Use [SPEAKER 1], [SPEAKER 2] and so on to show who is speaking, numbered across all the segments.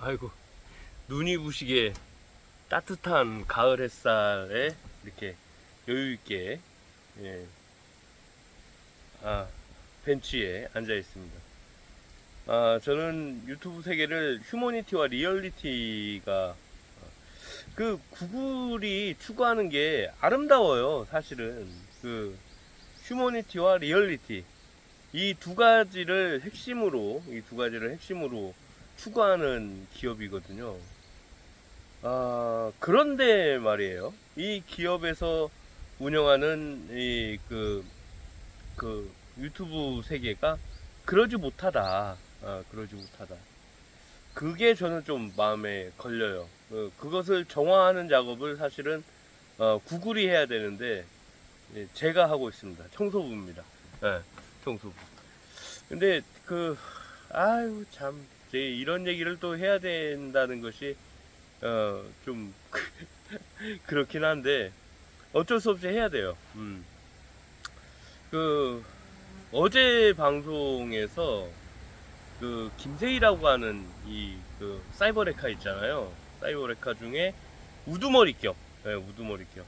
[SPEAKER 1] 아이고 눈이 부시게 따뜻한 가을 햇살에 이렇게 여유 있게 예. 아 벤치에 앉아 있습니다. 아 저는 유튜브 세계를 휴머니티와 리얼리티가 그 구글이 추구하는 게 아름다워요 사실은 그 휴머니티와 리얼리티 이 두 가지를 핵심으로 이 두 가지를 핵심으로 추구하는 기업이거든요. 아, 그런데 말이에요. 이 기업에서 운영하는 이 그, 그 유튜브 세계가 그러지 못하다. 아, 그러지 못하다. 그게 저는 좀 마음에 걸려요. 어, 그것을 정화하는 작업을 사실은 어, 구글이 해야 되는데 예, 제가 하고 있습니다. 청소부입니다. 예, 청소부. 근데 그 아유 참이 제 이런 얘기를 또 해야 된다는 것이 어 좀 그렇긴 한데 어쩔 수 없이 해야 돼요. 음. 그 어제 방송에서 그 김세희라고 하는 이 그 사이버레카 있잖아요. 사이버레카 중에 우두머리격, 네, 우두머리격.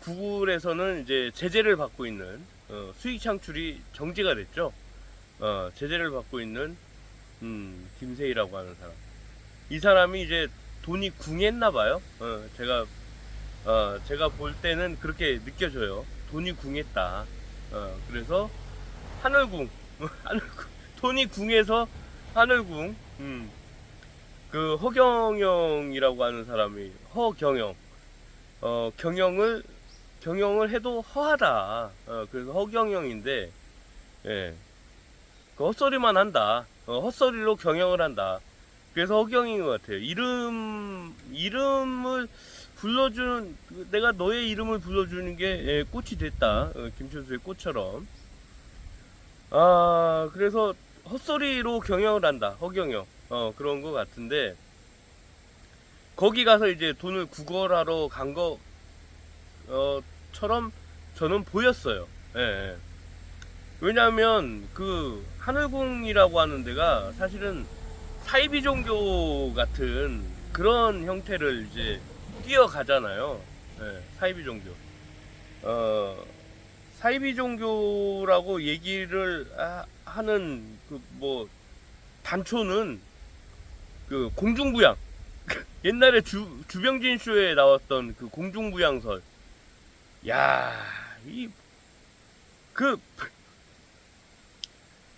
[SPEAKER 1] 구글에서는 이제 제재를 받고 있는 어, 수익 창출이 정지가 됐죠. 어, 제재를 받고 있는 음, 김세희라고 하는 사람. 이 사람이 이제 돈이 궁했나 봐요. 어, 제가 어, 제가 볼 때는 그렇게 느껴져요. 돈이 궁했다. 어, 그래서 하늘궁, 하늘궁, 돈이 궁해서 하늘궁. 음, 그 허경영이라고 하는 사람이 허경영. 어, 경영을 경영을 해도 허하다. 어, 그래서 허경영인데, 예, 그 헛소리만 한다. 어, 헛소리로 경영을 한다. 그래서 허경인 것 같아요. 이름, 이름을 불러주는, 내가 너의 이름을 불러주는 게 예, 꽃이 됐다. 어, 김철수의 꽃처럼. 아, 그래서 헛소리로 경영을 한다. 허경영. 어, 그런 것 같은데, 거기 가서 이제 돈을 구걸하러 간 거, 어, 처럼 저는 보였어요. 예, 예. 왜냐하면 그 하늘궁이라고 하는 데가 사실은 사이비 종교 같은 그런 형태를 이제 뛰어가잖아요. 예, 사이비 종교. 어, 사이비 종교라고 얘기를 하- 하는 그 뭐 단초는 그 공중부양. 옛날에 주, 주병진 쇼에 나왔던 그 공중부양설. 야, 이, 그,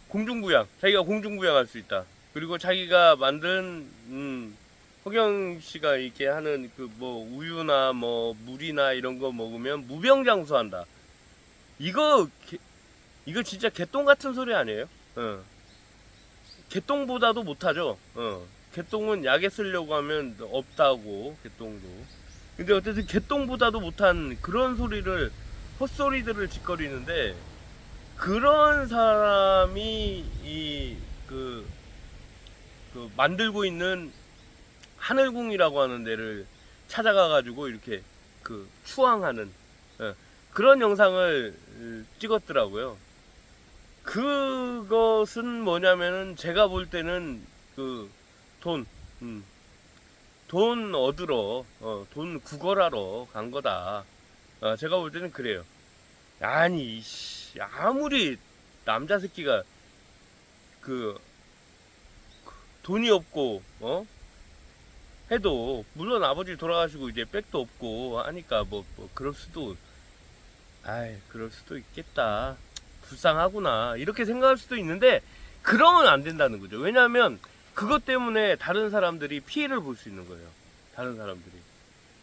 [SPEAKER 1] 공중부양. 자기가 공중부양할 수 있다. 그리고 자기가 만든 음, 허경 씨가 이렇게 하는 그 뭐 우유나 뭐 물이나 이런 거 먹으면 무병장수한다. 이거 개- 이거 진짜 개똥 같은 소리 아니에요? 어. 개똥보다도 못하죠. 어. 개똥은 약에 쓰려고 하면 없다고 개똥도. 근데 어쨌든 개똥보다도 못한 그런 소리를 헛소리들을 짓거리는데 그런 사람이 이그 그 만들고 있는 하늘궁이라고 하는 데를 찾아가 가지고 이렇게 그 추앙하는 예, 그런 영상을 음, 찍었더라고요. 그것은 뭐냐면은 제가 볼 때는 그 돈, 음, 돈 얻으러, 어, 돈 구걸하러 간 거다. 어, 제가 볼 때는 그래요. 아니, 씨, 아무리 남자 새끼가 그 돈이 없고 어? 해도 물론 아버지 돌아가시고 이제 백도 없고 하니까 뭐, 뭐 그럴 수도 아이 그럴 수도 있겠다. 불쌍하구나. 이렇게 생각할 수도 있는데 그러면 안 된다는 거죠. 왜냐하면 그것 때문에 다른 사람들이 피해를 볼 수 있는 거예요. 다른 사람들이.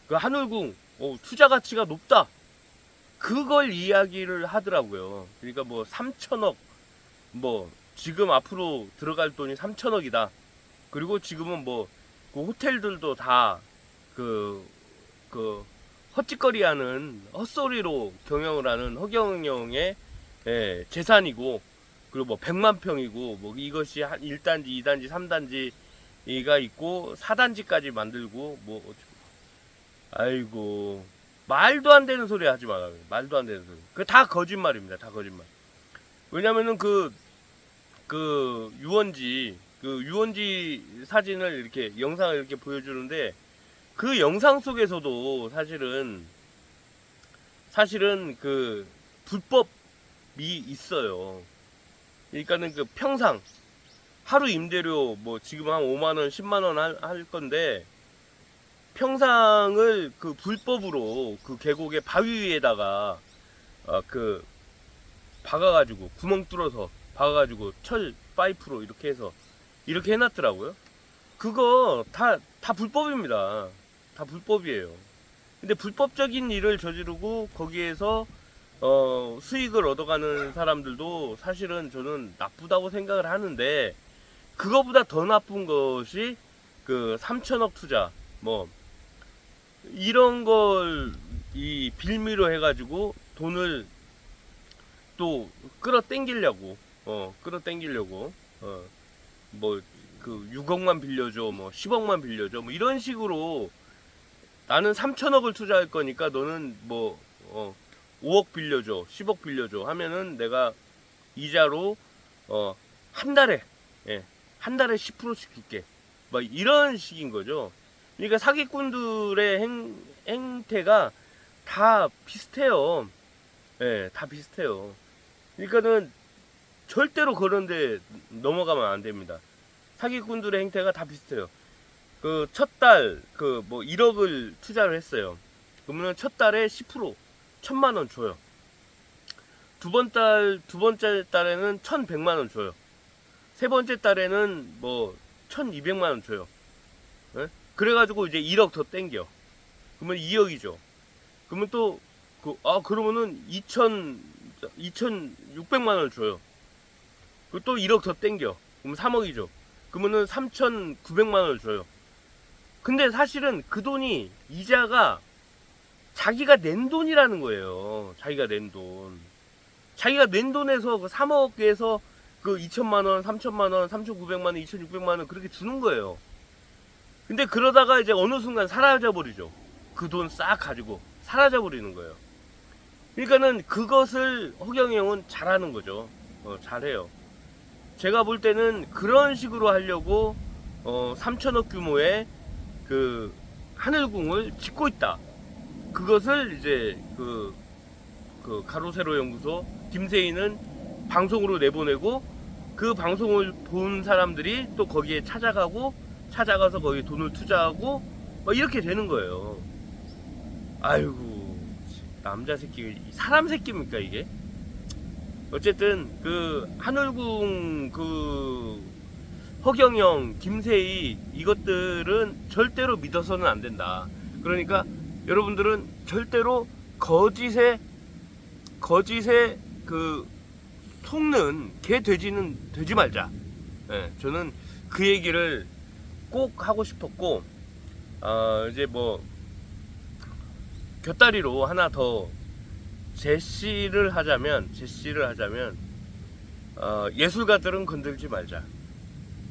[SPEAKER 1] 그 하늘궁 어, 투자 가치가 높다 그걸 이야기를 하더라고요. 그러니까 뭐 3천억 뭐 지금 앞으로 들어갈 돈이 3천억이다. 그리고 지금은 뭐, 그 호텔들도 다, 그, 그, 헛짓거리 하는, 헛소리로 경영을 하는 허경영의, 예, 재산이고, 그리고 뭐, 100만 평이고, 뭐, 이것이 한 1단지, 2단지, 3단지가 있고, 4단지까지 만들고, 뭐, 아이고, 말도 안 되는 소리 하지 말아요. 말도 안 되는 소리. 그 다 거짓말입니다. 다 거짓말. 왜냐면은 그, 그, 유원지, 그그 유원지 사진을 이렇게 영상을 이렇게 보여주는데 그 영상 속에서도 사실은 사실은 그 불법이 있어요. 그러니까는 그 평상 하루 임대료 뭐 지금 한 5만 원, 10만 원 할 건데 평상을 그 불법으로 그 계곡의 바위 위에다가 어, 그 박아가지고 구멍 뚫어서 박아가지고 철 파이프로 이렇게 해서 이렇게 해놨더라고요. 그거 다 다 불법입니다. 다 불법이에요. 근데 불법적인 일을 저지르고 거기에서 어, 수익을 얻어가는 사람들도 사실은 저는 나쁘다고 생각을 하는데 그거보다 더 나쁜 것이 그 3천억 투자 뭐 이런 걸 이 빌미로 해가지고 돈을 또 끌어 당기려고 어 끌어 당기려고 어뭐 그 6억만 빌려줘 뭐 10억만 빌려줘 뭐 이런 식으로 나는 3천억을 투자할 거니까 너는 뭐 어, 5억 빌려줘 10억 빌려줘 하면은 내가 이자로 어 한 달에 예, 한 달에 10%씩 줄게. 막 이런 식인 거죠 그러니까 사기꾼들의 행, 행태가 다 비슷해요 예, 다 비슷해요 그러니까는 절대로 그런데 넘어가면 안 됩니다 사기꾼들의 행태가 다 비슷해요. 그 첫 달 그 뭐 1억을 투자를 했어요. 그러면 첫 달에 10% 천만 원 줘요. 두 번 달 두 번째 달에는 1,100만 원 줘요. 세 번째 달에는 뭐 1,200만 원 줘요. 예? 그래가지고 이제 1억 더 땡겨. 그러면 2억이죠. 그러면 또 그, 아, 그러면은 2천, 2,600만 원을 줘요. 그리고 또 1억 더 땡겨. 그러면 3억이죠. 그러면은 3,900만 원을 줘요. 근데 사실은 그 돈이 이자가 자기가 낸 돈이라는 거예요. 자기가 낸 돈. 자기가 낸 돈에서 그 3억에서 그 2천만 원, 3천만 원, 3,900만 원, 2,600만 원 그렇게 주는 거예요. 근데 그러다가 이제 어느 순간 사라져 버리죠. 그 돈 싹 가지고 사라져 버리는 거예요. 그러니까는 그것을 허경이 형은 잘하는 거죠. 어, 잘해요. 제가 볼 때는 그런 식으로 하려고 어, 3천억 규모의 그 하늘궁을 짓고 있다. 그것을 이제 그, 그 가로세로 연구소 김세희는 방송으로 내보내고 그 방송을 본 사람들이 또 거기에 찾아가고 찾아가서 거기에 돈을 투자하고 막 이렇게 되는 거예요. 아이고 남자 새끼 사람 새끼입니까 이게? 어쨌든 그 하늘궁 그 허경영, 김세희 이것들은 절대로 믿어서는 안 된다. 그러니까 여러분들은 절대로 거짓에 거짓에 그 속는 개 돼지는 되지 말자. 예, 저는 그 얘기를 꼭 하고 싶었고 어, 이제 뭐 곁다리로 하나 더 제시를 하자면 제시를 하자면 어, 예술가들은 건들지 말자.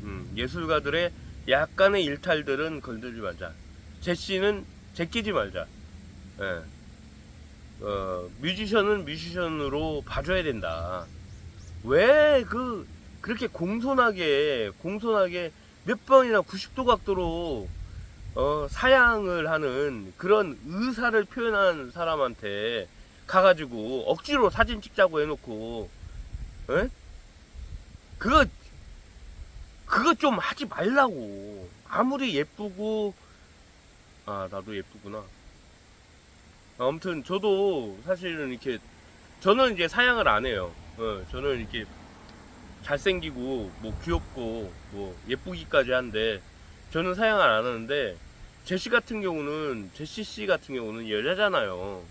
[SPEAKER 1] 음, 예술가들의 약간의 일탈들은 건들지 말자. 제시는 제끼지 말자. 예. 어, 뮤지션은 뮤지션으로 봐줘야 된다. 왜 그 그렇게 공손하게 공손하게 몇 번이나 90도 각도로 어, 사양을 하는 그런 의사를 표현한 사람한테 가가지고 억지로 사진 찍자고 해놓고 에? 그거 그거 좀 하지 말라고. 아무리 예쁘고 아 나도 예쁘구나. 아무튼 저도 사실은 이렇게 저는 이제 사양을 안 해요. 어, 저는 이렇게 잘생기고 뭐 귀엽고 뭐 예쁘기까지 한데 저는 사양을 안 하는데 제시 같은 경우는 제시 씨 같은 경우는 여자잖아요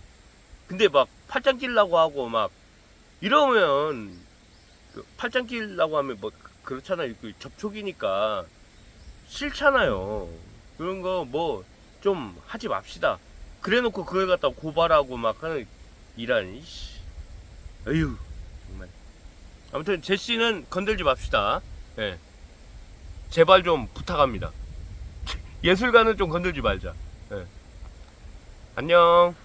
[SPEAKER 1] 근데 막 팔짱 끼려고 하고 막 이러면 그 팔짱 끼려고 하면 뭐 그렇잖아요. 그 접촉이니까 싫잖아요. 그런 거 뭐 좀 하지 맙시다. 그래놓고 그걸 갖다 고발하고 막 하는 이란 이씨. 에휴 정말. 아무튼 제씨는 건들지 맙시다. 예. 제발 좀 부탁합니다. 예술가는 좀 건들지 말자. 예. 안녕.